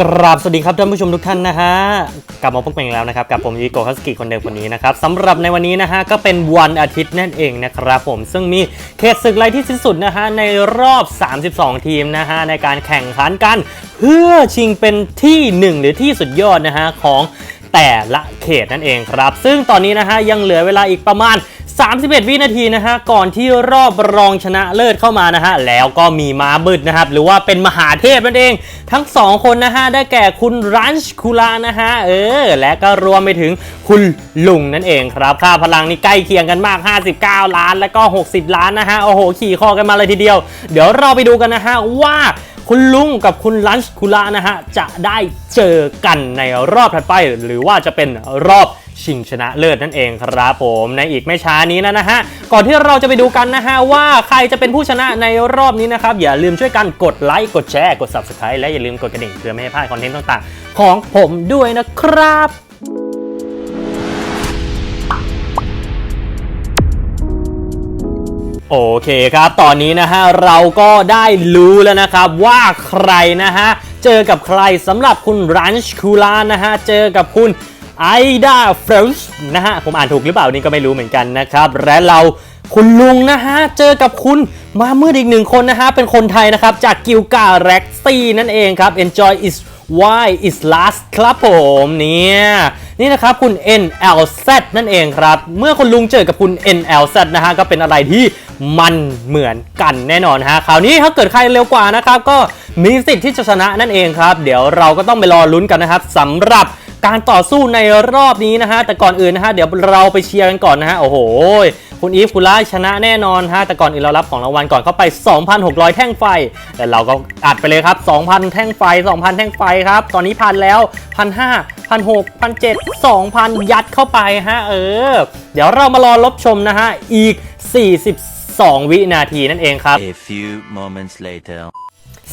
กราบสวัสดีครับท่านผู้ชมทุกท่านนะฮะกลับมาพบกันอีกแล้วนะครับกับผมยูโกคัสกิคนเดิมคนนี้นะครับสำหรับในวันนี้นะฮะก็เป็นวันอาทิตย์นั่นเองนะครับผมซึ่งมีเขตศึกไรที่สิ้นสุดนะฮะในรอบ 32 ทีมนะฮะในการแข่งขันกัน เพื่อชิงเป็นที่ 1 หรือที่สุดยอดนะฮะของแต่ละเขตนั่นเองครับ ซึ่งตอนนี้นะฮะยังเหลือเวลาอีกประมาณ 31 วินาทีนะฮะก่อนที่รอบรองชนะเลิศเข้ามานะฮะแล้วก็มีม้าบึดนะครับหรือว่าเป็นมหาเทพนั่นเอง ทั้ง 2 คนนะฮะได้แก่คุณรันช์คูลานะฮะเออและก็รวมไปถึงคุณลุงนั่นเองครับค่าพลังนี่ใกล้เคียงกันมาก 59 ล้าน แล้วก็ 60 ล้านนะฮะโอ้โหขี่คอกันมาเลยทีเดียว เดี๋ยวเราไปดูกันนะฮะว่าคุณลุงกับคุณลันช์คุระนะฮะจะได้เจอกันในรอบถัดไป หรือว่าจะเป็นรอบ ชิงชนะเลิศนั่นเองครับผมในอีกไม่ช้านี้นะนะฮะก่อนที่เราจะไปดูกันนะฮะว่าใครจะเป็นผู้ชนะในรอบนี้นะครับอย่าลืมช่วยกันกดไลค์กดแชร์กด subscribe และอย่าลืมกดกระดิ่งเพื่อไม่ให้พลาดคอนเทนต์ต่างๆ ของผมด้วยนะครับโอเคครับ ตอนนี้นะฮะเราก็ได้รู้แล้วนะครับว่าใครนะฮะ เจอกับใครสำหรับคุณรันช์คูลานะฮะ เจอกับคุณ ไอดาเฟรชนะฮะ ผมอ่านถูกหรือเปล่านี่ก็ไม่รู้เหมือนกันนะครับ และเราคุณลุงนะฮะ เจอกับคุณมามืดอีกหนึ่งคนนะฮะ เป็นคนไทยนะครับ จากกิลกาแร็กซี่นั่นเองครับ enjoy is why is last ครับผมเนี่ยนี่นะครับคุณ NLZ นั่นเองครับ เมื่อคุณลุงเจอกับคุณ NLZ นะฮะ ก็เป็นอะไรที่มันเหมือนกันแน่นอนฮะคราวนี้ถ้าเกิดใครเร็วกว่านะครับ ก็มีสิทธิ์ที่จะชนะนั่นเองครับ เดี๋ยวเราก็ต้องไปรอลุ้นกันนะครับสำหรับ การต่อสู้ในรอบนี้นะฮะแต่ก่อนอื่นนะฮะเดี๋ยวเราไปเชียร์กันก่อนนะฮะโอ้โหคุณอีฟคุณล่าชนะแน่นอนฮะแต่ก่อนอื่นเรารับของรางวัลก่อนเข้าไป 2,600 แท่งไฟ แต่เราก็อัดไปเลยครับ 2,000 แท่งไฟ 2,000 แท่งไฟครับ ตอนนี้พันแล้ว1,500 1,600 1,700 2,000ยัดเข้าไปฮะเออ เดี๋ยวเรามารอลบชมนะฮะอีก 42 วินาทีนั่นเองครับ A few moments later.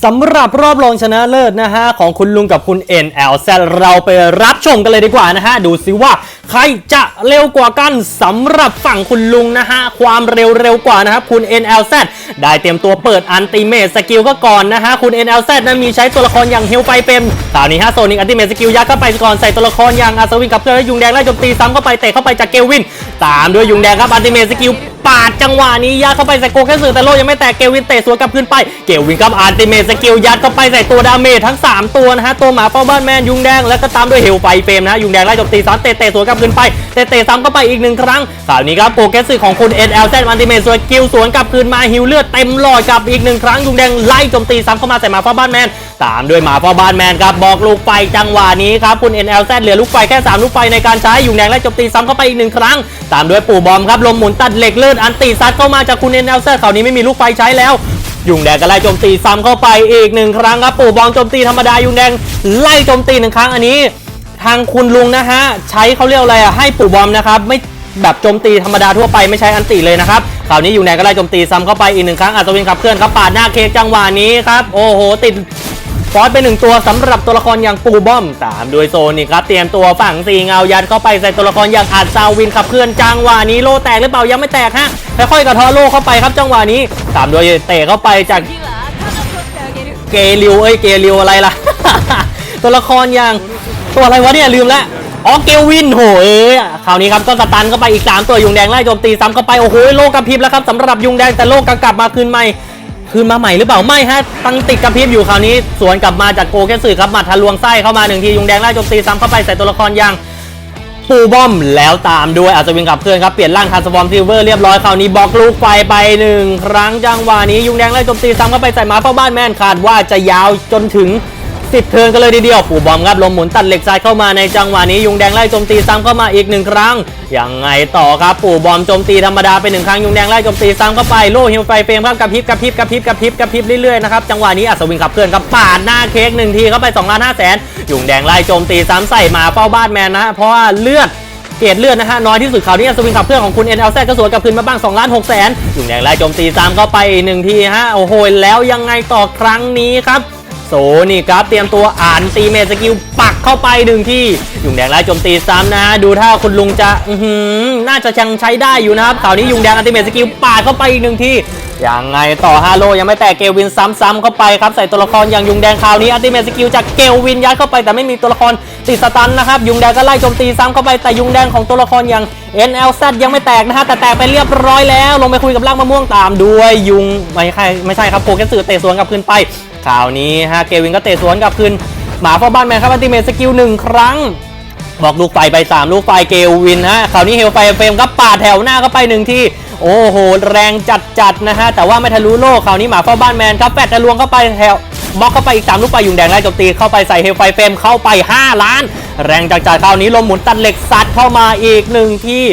สำหรับรอบรองชนะเลิศนะฮะ ของคุณลุงกับคุณ NLZ เราไปรับชมกันเลยดีกว่านะฮะ ดูซิว่า ใครจะเร็วกว่ากันสำหรับฝั่งคุณลุงนะฮะ ความเร็วเร็วกว่านะครับ คุณ NLZ ได้เตรียมตัวเปิดอันติเมตสกิลก็ก่อนนะฮะ คุณ NLZ นั้นมีใช้ตัวละครอย่างเฮลไฟเป็นคราวนี้ฮะโซนิกอันติเมตสกิลยัดเข้าไปก่อนใส่ตัวละครอย่างอัศวินกับเพื่อนแล้วยุงแดงไล่โจมตีซ้ำเข้าไปเตะเข้าไปจากเกลวิน ตามด้วยยุงแดงครับอันติเมตสกิลปาดจังหวะนี้ยัดเข้าไปใส่โกแค่สื่อแต่โลยังไม่แตกเกลวินเตะสวนกลับขึ้นไปเกลวินกับอัลติเมสกิลยัดเข้าไปใส่ตัวดาเมจทั้ง 3 ตัวนะฮะ ตัวหมาเฝ้าบ้านแมนยุงแดง แล้วก็ตามด้วยเฮลไฟเฟรมนะยุงแดงไล่จมตีซ้ำเตะเตสวนกลับขึ้นไป เตะเตซ้ำเข้าไปอีกหนึ่งครั้งคราวนี้ครับโกแกสื่อของคุณ NLZ อัลติเมทสกิลสวนกลับคืนมาฮิวเลือดเต็มหลอดกลับอีกหนึ่งครั้งยุงแดงไล่จมตีซ้ำเข้ามาใส่หมาเฝ้าบ้านแมนตามด้วยหมาเฝ้าบ้านแมนครับบอกลูกไฟจังหวะนี้ครับคุณ NLZ เหลือลูกไฟแค่ 3 ลูกไฟในการใช้ยุงแดงไล่จมตีซ้ำเข้าไปอีกหนึ่งครั้ง ตามด้วยปู่บอมครับลมหมุนตัดเหล็กเลือดอันตีซัดเข้ามาจากคุณ NLZ คราวนี้ไม่มีลูกไฟใช้แล้ว ยุงแดงก็ไล่โจมตีซ้ำเข้าไปอีกหนึ่งครั้งครับปู่บอมโจมตีธรรมดายุงแดงไล่โจมตีหนึ่งครั้งอันนี้ ทางคุณลุงนะฮะใช้เขาเรียกอะไรอะให้ปู่บอมนะครับไม่แบบโจมตีธรรมดาทั่วไปไม่ใช้อันติเลยนะครับคราวนี้ยุงแดงก็ไล่โจมตีซ้ำเข้าไปอีกหนึ่งครั้งอัศวินขับเคลื่อนครับปาดหน้าเค้กจังหวะนี้ครับโอ้โหติด ฟอสเป็นหนึ่งตัวสำหรับตัวละครอย่างปูบอมตามด้วยโซนี่ครับเตรียมตัวฝั่งสีเงายัดเข้าไปใส่ตัวละครอย่างอาจซาวินขับเคลื่อนจังหวะนี้โลแตกหรือเปล่ายังไม่แตกฮะค่อยๆกระทอโลเข้าไปครับจังหวะนี้ ตามด้วยเตะเข้าไปจากเกลิวเอ้ยเกลิวอะไรล่ะ ตัวละครอย่างตัวอะไรวะเนี่ยลืมล้วอ๋อเกลวินโหเอ้ยคราวนี้ครับก็สตันเข้าไปอีก 3 ตัวยุงแดงไล่โจมตีซ้ำเข้าไปโอ้โหโลกกระพริบแล้วครับสำหรับยุงแดงแต่โลกกลับมาคืนใหม่ คืนมาใหม่หรือเปล่าไม่ฮะตั้งติดกระพริบอยู่คราวนี้ สวนกลับมาจากโกแค่สื่อครับหมัดทะลวงไส้เข้ามาหนึ่งทียุงแดงไล่โจมตีซ้ำเข้าไปใส่ตัวละครยังปูบอมแล้วตามด้วยอาจจะวิ่งกับเพื่อนครับเปลี่ยนร่างคาร์สวอมซิลเวอร์เรียบร้อยคราวนี้บล็อกลูกไฟไปหนึ่งครั้งจังหวะนี้ยุงแดงไล่โจมตีซ้ำเข้าไปใส่หมาเฝ้าบ้านแม่นขาดว่าจะยาวจนถึง สิบเทิร์นกันเลยทีเดียวปู่บอมครับลมหมุนตัดเหล็กทรายเข้ามาในจังหวะนี้ยุงแดงไล่โจมตีซ้ำเข้ามาอีกหนึ่งครั้งยังไงต่อครับปู่บอมโจมตีธรรมดาไปหนึ่งครั้งยุงแดงไล่โจมตีซ้ำเข้าไปโล่ฮิวไฟเฟรมครับกระพริบกระพริบกระพริบกระพริบกระพริบเรื่อยๆนะครับจังหวะนี้อัศวินขับเคลื่อนครับปาดหน้าเค้กหนึ่งทีเข้าไป2ล้านห้าแสนยุงแดงไล่โจมตีซ้ำใส่มาเฝ้าบ้านแมนนะ เพราะว่าเลือดเกรดเลือดนะฮะน้อยที่สุดข่าวนี้อัศวินขับเคลื่อนของคุณ NL ก็สวนกับคืนมาบ้าง2ล้าน6แสนยุงแดงไล่โจมตีซ้ำเข้าไปอีกหนึ่งทีฮะโอ้โหแล้วยังไงต่อครั้งนี้ครับ โซนี่ครับเตรียมตัวอ่านตีเมสกิลปักเข้าไปหนึ่งที่ยุงแดงไล่โจมตีซ้ำนะฮะดูถ้าคุณลุงจะอื้อหือน่าจะยังใช้ได้อยู่นะครับคราวนี้ยุงแดงอันติเมสกิลปาดเข้าไปอีกหนึ่งที่ยังไงต่อฮาโลยังไม่แตกเกลวินซ้ำๆเข้าไปครับใส่ตัวละครอย่างยุงแดงคราวนี้อัติเมสกิลจากเกลวินยัดเข้าไปแต่ไม่มีตัวละครติดสตันนะครับยุงแดงก็ไล่โจมตีซ้ำเข้าไปแต่ยุงแดงของตัวละครอย่าง NLZ ยังไม่แตกนะฮะแต่แตกไปเรียบร้อยแล้ว ลงไปคุยกับล่างมะม่วงตามด้วยยุงไม่ใช่ไม่ใช่ครับโคเกสึเตะสวนกลับคืนไป คราวนี้ฮะเกวินก็เตะสวนกลับคืนหมาเฝ้าบ้านแมนครับอัลติเมทสกิลหนึ่งครั้ง บอกลูกไฟไป 3 ลูกไฟเกวินฮะคราวนี้เฮลไฟเฟรมก็ปาดแถวหน้าเข้าไปหนึ่งที่โอ้โห แรงจัดจัดนะฮะ แต่ว่าไม่ทะลุโลกคราวนี้หมาเฝ้าบ้านแมนครับแฟดทะลวงเข้าไปแถวบล็อกเข้าไปอีก3ลูกไฟยุงแดงไล่จมตีเข้าไปใส่เฮลไฟเฟมเข้าไป 5 ล้าน แรงจัดจัดคราวนี้ลมหมุนตัดเหล็กซัดเข้ามาอีกหนึ่งที่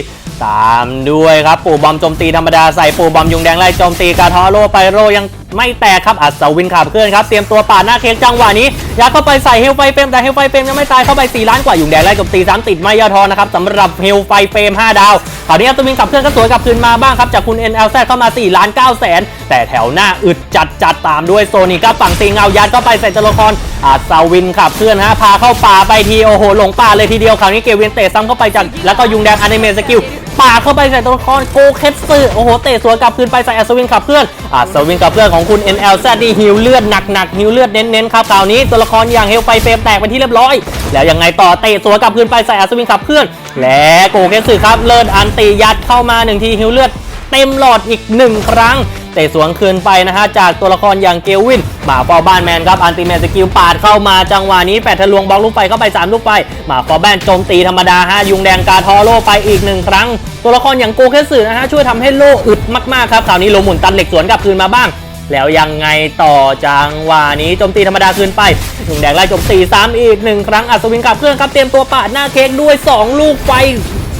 ตามด้วยครับปู่บอมโจมตีธรรมดาใส่ปู่บอมยุงแดงไล่โจมตีกาทอโลไปโรยังไม่แตกครับอัศวินขับเคลื่อนครับเตรียมตัวป่าหน้าเค้กจังหวะนี้ยัดเข้าไปใส่เฮลไฟเฟมแต่เฮลไฟเฟมยังไม่ตายเข้าไป4ล้านกว่ายุงแดงไล่โจมตีซ้ำติดไม่ย่อท้อนะครับสำหรับเฮลไฟเฟม5 ดาวคราวนี้อัศวินขับเคลื่อนก็สวนกลับคืนมาบ้างครับจากคุณ NLZ เข้ามา4ล้าน9แสนแต่แถวหน้าอึดจัดจัดตามด้วยโซนิกับฝั่งตีเงายัดเข้าไปใส่ตัวละ ครอัศวินขับเคลื่อนฮะพาเข้าป่าไปทีโอ้โหหลงป่าเลยทีเดียวคราวนี้เกวินเตะซ้ำเข้าไปจากแล้วก็ยุงแดงอนิเมะสกิลปาดเข้าไปใส่ตัวละครโกเคสซึโอ้โหเตะสวนกลับคืนไปใส่อัศวินขับเพื่อนอัศวินขับเพื่อนของคุณ NLZ ดีฮิวเลือดหนักๆฮิวเลือดเน้นๆครับคราวนี้ตัวละครอย่างเฮลไฟเฟรมแตกไปที่เรียบร้อย แล้วยังไงต่อเตะสวนกลับคืนไปใส่อัศวินขับเพื่อน และโกเคสซึครับเลิศอันตียัดเข้ามาหนึ่งทีฮิวเลือดเต็มหลอดอีกหนึ่งครั้ง เตะสวนคืนไปนะฮะจากตัวละครอย่างเกลวินหมาฟอบ้านแมนครับอันติแมนสกิลปาดเข้ามาจังหวะนี้แปดทะลวงบล็อกลูกไฟเข้าไป 3 ลูกไฟหมาฟอร์แบนโจมตีธรรมดาฮะยุงแดงกาทอโลไปอีกหนึ่งครั้ง ตัวละครอย่างโกเคสึนะฮะช่วยทำให้โลอึดมากๆครับคราวนี้ลงหมุนตันเหล็กสวนกลับคืนมาบ้างแล้วยังไงต่อจังหวะนี้โจมตีธรรมดาคืนไปยุงแดงไล่โจมตีซ้ำอีกหนึ่งครั้งอัศวินขับเคลื่อนครับเตรียมตัวปาดหน้าเค้กด้วยสองลูกไฟ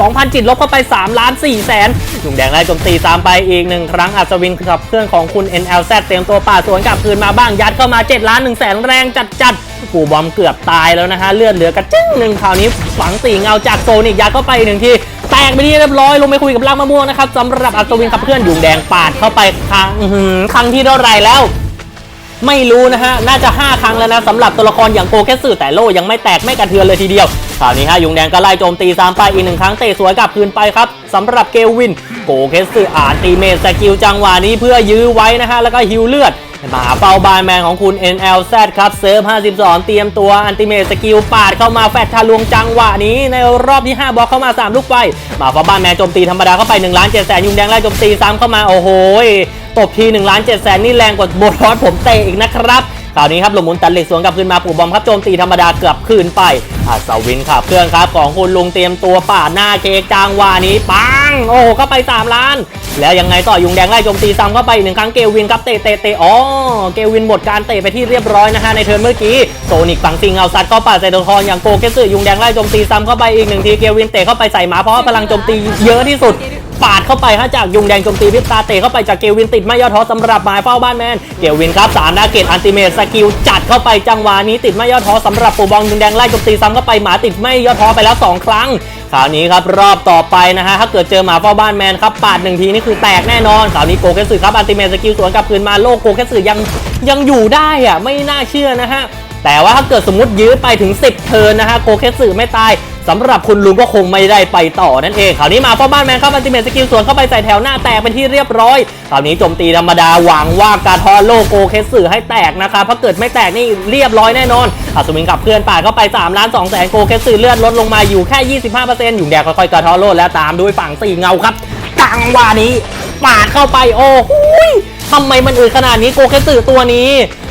2,000 จิตลบเข้าไป3ล้าน4แสนหนุ่มแดงไล่โจมตีตามไปอีกหนึ่งครั้งอัศวินขับเครื่องของคุณ NLZ เตรียมตัวป่าสวนกลับคืนมาบ้างยัดเข้ามา7ล้าน1แสนแรงจัดจัดๆปู่บอมเกือบตายแล้วนะฮะเลือดเหลือกระจึ้งหนึ่งคราวนี้ฝังตีเงาจากโซนิกยัดเข้าไปหนึ่งทีแตกไปที่เรียบร้อยลงไปคุยกับล่างมะม่วงนะครับสำหรับอัศวินขับเคลื่อนยุงแดงปาดเข้าไปครั้งครั้งที่เท่าไรแล้ว ไม่รู้นะฮะ น่าจะ 5 ครั้งแล้วนะสำหรับตัวละครอย่างโกแคสสึแต่โลยังไม่แตกไม่กระเทือนเลยทีเดียวคราวนี้ฮะยุงแดงก็ไล่โจมตีซ้ำไปอีกหนึ่งครั้งเตะสวยกลับคืนไปครับสำหรับเกลวิน โกแคสสึอ่านตีเมทสกิลจังหวะนี้เพื่อยื้อไว้นะฮะ แล้วก็ฮิวเลือดมาเฝ้าบานแมนของคุณ NLZ ครับเซิร์ฟ 52 เตรียมตัวอันติเมทสกิลปาดเข้ามาแฟดทะลวงจังหวะนี้ ในรอบที่ 5 บล็อกเข้ามา 3 ลูกไฟ มาเฝ้าบ้านแมนโจมตีธรรมดาเข้าไป1ล้าน7แสนยุงแดงไล่โจมตีซ้ำเข้ามา โอ้โห ตบที1ล้าน7แสนนี่แรงกว่าโบทอสผมเตะอีกนะครับคราวนี้ครับหลบมุนตัดเหล็กสวนกลับคืนมาปู่บอมครับโจมตีธรรมดาเกือบคืนไปอัศวินขับเครื่องครับของคุณลุงเตรียมตัวป่าดหน้าเค้กจางวานี้ปังโอ้โหเข้าไป 3 ล้าน แล้วยังไงต่อยุงแดงไล่โจมตีซ้ำเข้าไปอีกหนึ่งครั้งเกวินครับเตะเตะเตะอ๋อเกวินหมดการเตะไปที่เรียบร้อยนะฮะในเทิร์นเมื่อกี้โซนิกฝั่งซิงเอาซัดเข้าป่าใส่ตัวละครอย่างโกเกสึยุงแดงไล่โจมตีซ้ำเข้าไปอีกหนึ่งทีเกวินเตะเข้าไปใส่หมาเพราะพลังโจมตีเยอะที่สุด ปาดเข้าไปฮะจากยุงแดงโจมตีพิษตาเตะเข้าไปจากเกวินติดไม่ย่อท้อสำหรับหมายเฝ้าบ้านแมนเกวินครับสามนาเกตอันติเมตสกิลจัดเข้าไปจังหวะนี้ติดไม่ย่อท้อสำหรับปูบองยุงแดงไล่โจมตีซ้ำเข้าไปหมาติดไม่ย่อท้อไปแล้ว 2 ครั้งคราวนี้ครับรอบต่อไปนะฮะถ้าเกิดเจอหมาเฝ้าบ้านแมนครับปาดหนึ่งทีนี่คือแตกแน่นอนคราวนี้โกเคสึครับอันติเมตสกิลสวนกลับคืนมาโลกโกเคสึยังยังอยู่ได้อะไม่น่าเชื่อนะฮะ แต่ว่าถ้าเกิดสมมติยื้อไปถึง 10 เทินนะฮะโกเคสึไม่ตายสำหรับคุณลุงก็คงไม่ได้ไปต่อนั่นเองคราวนี้มาพ่อบ้านแมนเข้าอันติเมตสกิลสวนเข้าไปใส่แถวหน้าแตกเป็นที่เรียบร้อยคราวนี้โจมตีธรรมดาหวังว่าการทอโลโกเคสึให้แตกนะครับถ้าเกิดไม่แตกนี่เรียบร้อยแน่นอนอัศวินกับเพื่อนป่าเข้าไป3ล้าน2แสนโกเคสึเลือดลดลงมาอยู่แค่ 25%อยู่แดงค่อยๆกรทอโลแล้วตามด้วยฝั่งสีเงาครับจังหวะนี้ปาดเข้าไปโอ้โหย ทำไมมันอืดขนาดนี้โกเคสึตัวนี้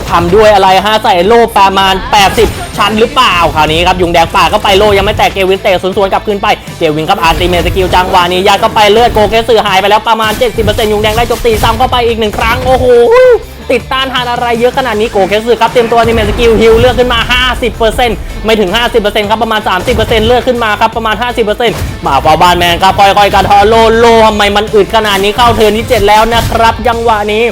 ทำด้วยอะไรฮะใส่โล่ประมาณ 80 ชั้นหรือเปล่าคราวนี้ครับยุงแดงป่าก็ไปโล่ยังไม่แตกเกวินเตะสวนๆกลับคืนไปเกวินครับอาร์ติเมสกิลจังหวะนี้ยัดเข้าไปเลือดโกเคสือหายไปแล้วประมาณ 70%ยุงแดงได้จบตีซ้ำเข้าไปอีกหนึ่งครั้งโอ้โห ติดต้านทานอะไรเยอะขนาดนี้โกเคสือครับเตรียมตัวอนิเมสกิลฮิลเลือดขึ้นมา 50%ไม่ถึง 50%ครับประมาณ 30%เลือดขึ้นมาครับประมาณ 50%มาเฝ้าบ้านแมนครับค่อยๆกระทอโลโลทำไมมันอึดขนาดนี้เข้าเทิร์นที่เจ็ดแล้วนะครับจังหวะนี้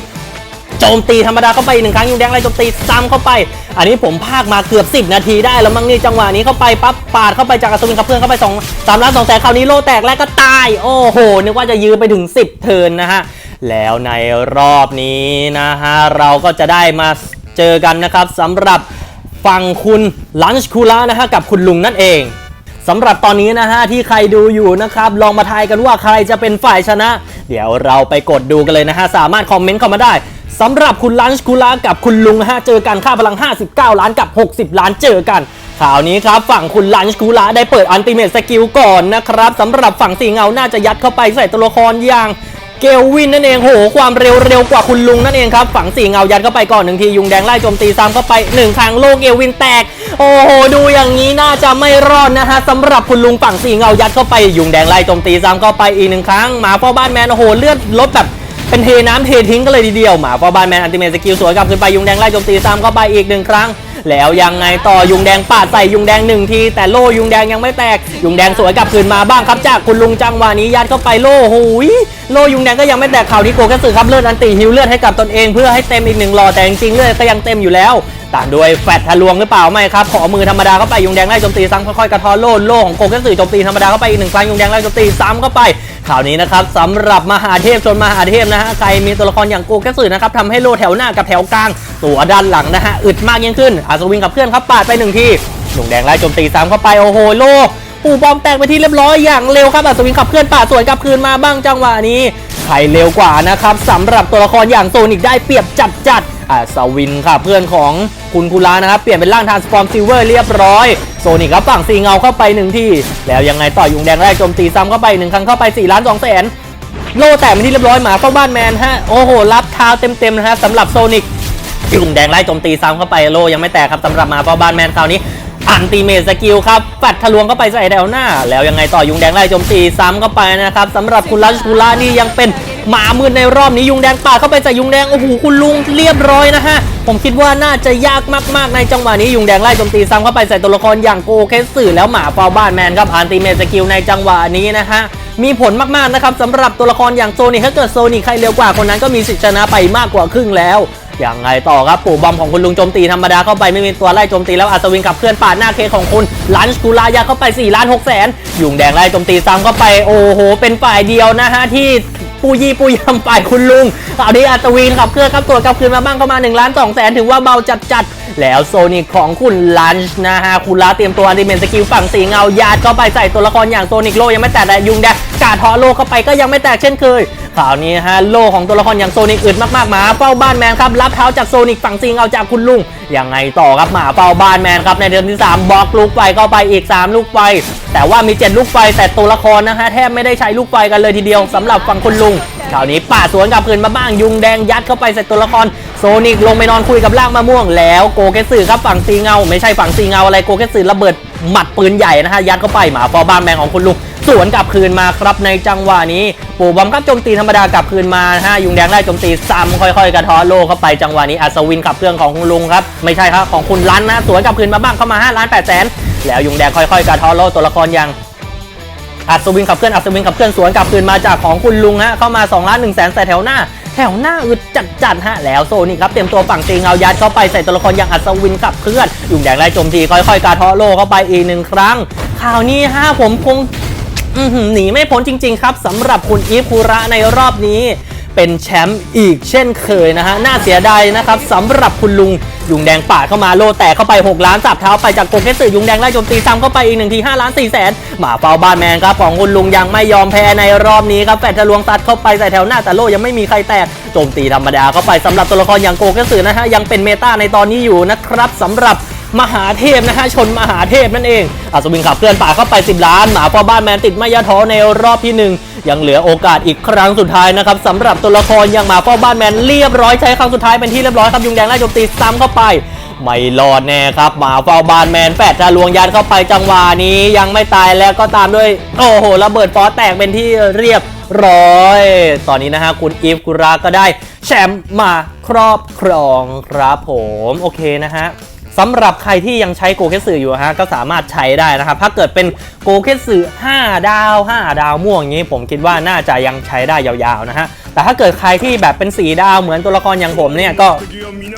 โจมตีธรรมดาเข้าไปหนึ่งครั้งยุงแดงไล่โจมตีซ้ำเข้าไป อันนี้ผมพากมาเกือบ 10 นาทีได้แล้วมั้งนี่จังหวะนี้เข้าไปปั๊บปาดเข้าไปจากอัศวินกับเพื่อนเข้าไป2 3ล้าน2แสนคราวนี้โลแตกแล้วก็ตาย โอ้โหนึกว่าจะยื้อไปถึง 10 เทินนะฮะ แล้วในรอบนี้นะฮะเราก็จะได้มาเจอกันนะครับสำหรับฝั่งคุณลันช์คูล่านะฮะกับคุณลุงนั่นเองสำหรับตอนนี้นะฮะที่ใครดูอยู่นะครับลองมาทายกันว่าใครจะเป็นฝ่ายชนะ เดี๋ยวเราไปกดดูกันเลยนะฮะสามารถคอมเมนต์เข้ามาได้สำหรับคุณลันช์คุลากับคุณลุงนะฮะเจอกันค่าพลัง 59 ล้านกับ 60 ล้านเจอกันข่าวนี้ครับฝั่งคุณลันช์คูลาได้เปิดอันติเมตสกิลก่อนนะครับสำหรับฝั่งสีเงาน่าจะยัดเข้าไปใส่ตัวละครอย่าง เกลวินนั่นเองโหความเร็วเร็วกว่าคุณลุงนั่นเองครับฝั่งสีเงายัดเข้าไปก่อนหนึ่งทียุงแดงไล่โจมตีซ้ำเข้าไปหนึ่งครั้งโลกเกลวินแตก โอ้โหดูอย่างนี้น่าจะไม่รอดนะฮะสำหรับคุณลุงฝั่งสีเงายัดเข้าไปยุงแดงไล่โจมตีซ้ำเข้าไปอีกหนึ่งครั้งหมาเฝ้าบ้านแมนโอ้โหเลือดลดแบบเป็นเทน้ำเททิ้งกันเลยทีเดียวหมาฟอบ้านแมนอันติเมตสกิลสวยกลับขึ้นไปยุงแดงไล่โจมตีซ้ำเข้าไปอีกหนึ่งครั้ง แล้วยังไงต่อยุงแดงปาดใส่ยุงแดงหนึ่งทีแต่โล่ยุงแดงยังไม่แตก ยุงแดงสวยกลับคืนมาบ้างครับจากคุณลุงจังหวะนี้ยัดเข้าไปโล่หูยโล่ยุงแดงก็ยังไม่แตกข่าวที่โกกระสือครับเลือดอันติฮิวเลือดให้กับตนเองเพื่อให้เต็มอีกหนึ่งหลอดแต่จริงๆเลือดก็ยังเต็มอยู่แล้วตามด้วยแฟตทะลวงหรือเปล่าไม่ครับขอมือธรรมดาเข้าไปยุงแดงไล่โจมตีซ้ำค่อยๆกระทอนโล่โล่ของโกกระสือโจมตีธรรมดาเข้าไปอีกหนึ่งครั้งยุงแดงไล่โจมตีซ้ำเข้าไปข่าวนี้นะครับสำหรับมหาเทพชนมหาเทพนะฮะใครมีตัวละครอย่างโกแกสึนะครับทำให้โลแถวหน้ากับแถวกลาง ตัวด้านหลังนะฮะอึดมากยิ่งขึ้นอาสวิงกับเพื่อนครับปาดไปหนึ่งทีหนุ่งแดงไล่โจมตีซ้ำเข้าไปโอ้โหโลปูบอมแตกไปที่เรียบร้อยอย่างเร็วครับอัศวินขับเคลื่อนปาดสวนกลับคืนมาบ้างจังหวะนี้ใครเร็วกว่านะครับสำหรับตัวละครอย่างโซนิกได้เปรียบจัดจัดอัศวินค่ะเพื่อนของคุณกุลานะครับเปลี่ยนเป็นร่างทานสปอมซิลเวอร์เรียบร้อยโซนิกครับฝั่งสีเงาเข้าไปหนึ่งที่แล้วยังไงต่อยุงแดงไล่โจมตีซ้ำเข้าไปหนึ่งครั้งเข้าไป4ล้าน2แสนโล่แตกเป็นที่เรียบร้อยหมาเฝ้าบ้านแมนฮะโอ้โหรับเท้าเต็มๆนะฮะสำหรับโซนิก ยุงแดงไล่โจมตีซ้ำเข้าไปโลยังไม่แตกครับสำหรับมาเฝ้าบ้านแมนคราวนี้อันติเมสกิลครับปัดทะลวงเข้าไปใส่แถวหน้า แล้วยังไงต่อยุงแดงไล่โจมตีซ้ำเข้าไปนะครับสำหรับคุณลัชคูล่านี่ยังเป็นหมามืดในรอบนี้ยุงแดงปาดเข้าไปใส่ยุงแดงโอ้โหคุณลุงเรียบร้อยนะฮะผมคิดว่าน่าจะยากมากๆในจังหวะนี้ยุงแดงไล่โจมตีซ้ำเข้าไปใส่ตัวละครอย่างโกเคสึแล้วหมาเฝ้าบ้านแมนครับอันติเมสกิลในจังหวะนี้นะฮะมีผลมากๆนะครับสำหรับตัวละครอย่างโซนิกถ้าเกิดโซนิกใครเร็วกว่าคนนั้นก็มีสิทธิชนะไปมากกว่าครึ่งแล้ว ยังไงต่อครับปู่บอมของคุณลุงโจมตีธรรมดาเข้าไปไม่มีตัวไล่โจมตีแล้วอัศวินขับเคลื่อนปาดหน้าเคของคุณลันช์กูลายาเข้าไป4ล้าน6แสนยุงแดงไล่โจมตีซ้ำเข้าไปโอ้โห เป็นฝ่ายเดียวนะฮะที่ปูยี่ปูยำฝ่ายคุณลุงคราวนี้อัศวินขับเคลื่อนครับตัวกลับคืนมาบ้างเข้ามา1ล้าน2แสนถือว่าเบาจัดๆ แล้วโซนิกของคุณลันช์นะฮะคุณลาเตรียมตัวอันดิเมนสกิลฝั่งสีเงายาดเข้าไปใส่ตัวละครอย่างโซนิกโลยังไม่แตกแต่ยุงแดงกาดเทาะโลเข้าไปก็ยังไม่แตกเช่นเคยข่าวนี้ฮะโลของตัวละครอย่างโซนิกอึดมากๆหมาเฝ้าบ้านแมนครับรับเท้าจากโซนิกฝั่งสีเงาจากคุณลุงยังไงต่อครับหมาเฝ้าบ้านแมนครับในเดือนที่ 3บล็อกลูกไฟเข้าไปอีก 3 ลูกไฟแต่ว่ามี 7 ลูกไฟแต่ตัวละครนะฮะแทบไม่ได้ใช้ลูกไฟกันเลยทีเดียวสำหรับฝั่งคุณลุง คราวนี้ป่าสวนกลับคืนมาบ้างยุงแดงยัดเข้าไปใส่ตัวละครโซนิกลงไปนอนคุยกับล่างมะม่วง แล้วโกเกสึครับฝั่งซีเงา ไม่ใช่ฝั่งซีเงาอะไรโกเกสึระเบิดหมัดปืนใหญ่นะฮะยัดเข้าไปหมาฟอบ้านแมงของคุณลุงสวนกลับคืนมาครับในจังหวะนี้ปู่บอมครับโจมตีธรรมดากลับคืนมาฮะยุงแดงได้โจมตีซ้ำค่อยๆ กระท้อโลเข้าไปจังหวะนี้อัศวินขับเครื่องของคุณลุงครับไม่ใช่ครับของคุณลันนะสวนกลับคืนมาบ้างเข้ามา5ล้าน8แสนแล้วยุงแดงค่อยๆ กระท้อโลตัวละครอย่าง อัศวินขับเคลื่อนอัศวินขับเคลื่อนสวนกลับคืนมาจากของคุณลุงฮะเข้ามา2ล้าน1แสนใส่แถวหน้า แถวหน้าอึดจัดจัดฮะแล้วโซนี่ครับเตรียมตัวฝั่งตีเงายัดเข้าไปใส่ตัวละครอย่างอัศวินขับเคลื่อนยุงแดงไล่โจมตีค่อยๆกาทอโลเข้าไปอีกหนึ่งครั้งข่าวนี้ฮะผมคงอื้อหือหนีไม่พ้นจริง ๆ ครับสำหรับคุณอีฟคูระในรอบนี้ เป็นแชมป์อีกเช่นเคยนะฮะน่าเสียดายนะครับสำหรับคุณลุงยุงแดงปาดเข้ามาโลแตกเข้าไป 6 ล้านสับเท้าไปจากโกเกสึยุงแดงไล่โจมตีซ้ำเข้าไปอีกหนึ่งที5ล้าน4แสนหมาเฝ้าบ้านแมนครับของคุณลุงยังไม่ยอมแพ้ในรอบนี้ครับแฟดทะลวงตัดเข้าไปใส่แถวหน้าแต่โลยังไม่มีใครแตกโจมตีธรรมดาเข้าไปสำหรับตัวละครอย่างโกเกสึนะฮะยังเป็นเมตาในตอนนี้อยู่นะครับสำหรับมหาเทพนะฮะชนมหาเทพนั่นเองอัศวินขับเคลื่อนป่าเข้าไป 10 ล้านหมาพ่อบ้านแมนติดไม่ยาท้อในรอบที่หนึ่ง ยังเหลือโอกาสอีกครั้งสุดท้ายนะครับสำหรับตัวละครย่างหมาพ่อบ้านแมนเรียบร้อยใช้ครั้งสุดท้ายเป็นที่เรียบร้อยครับยุงแดงไล่โจมตีซ้ำเข้าไปไม่รอดแน่ครับหมาเฝ้าบ้านแมนแฝดทะลวงยัดเข้าไปจังหวะนี้ยังไม่ตายแล้วก็ตามด้วย โอ้โหระเบิดฟอสแตกเป็นที่เรียบร้อย ตอนนี้นะฮะคุณอีฟกุราก็ได้แชมป์มาครอบครองครับผม โอเคนะฮะ สำหรับใครที่ยังใช้โกเคสึอยู่ฮะก็สามารถใช้ได้นะครับ ถ้าเกิดเป็นโกเคสึ5 ดาว 5 ดาวม่วงอย่างนี้ ผมคิดว่าน่าจะยังใช้ได้ยาวๆนะฮะแต่ถ้าเกิดใครที่แบบเป็นสีดาวเหมือนตัวละครอย่างผมเนี่ยก็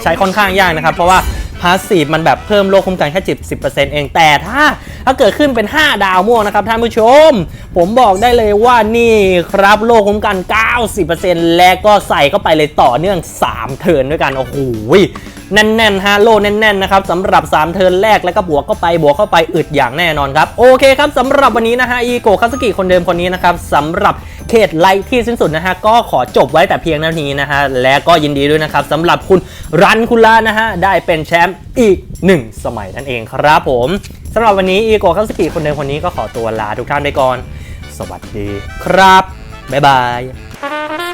ใช้ค่อนข้างยากนะครับ เพราะว่า พาสซีฟมันแบบเพิ่มโลคุ้มกันแค่10 10%เอง แต่ถ้าถ้าเกิดขึ้นเป็น 5 ดาวม่วงนะครับท่านผู้ชม ผมบอกได้เลยว่านี่ครับโลคุ้มกัน 90%และก็ใส่เข้าไปเลยต่อเนื่อง 3 เทิร์นด้วยกัน โอ้โหแน่นๆฮะโลแน่นๆนะครับสำหรับ 3 เทิร์นแรกแล้วก็บวกเข้าไปบวกเข้าไปอึดอย่างแน่นอนครับ โอเคครับสำหรับวันนี้นะฮะอีโกคาสกิคนเดิมคนนี้นะครับสำหรับ เขตไลท์ที่สิ้นสุดนะฮะก็ขอจบไว้แต่เพียงเท่านี้นะฮะและก็ยินดีด้วยนะครับสำหรับคุณรันคุณลานะฮะได้เป็นแชมป์อีก 1 สมัยนั่นเองครับผมสำหรับวันนี้อีโกคาสกีคนเดิมคนนี้ก็ขอตัวลาทุกท่านไปก่อน สวัสดีครับ บ๊ายบาย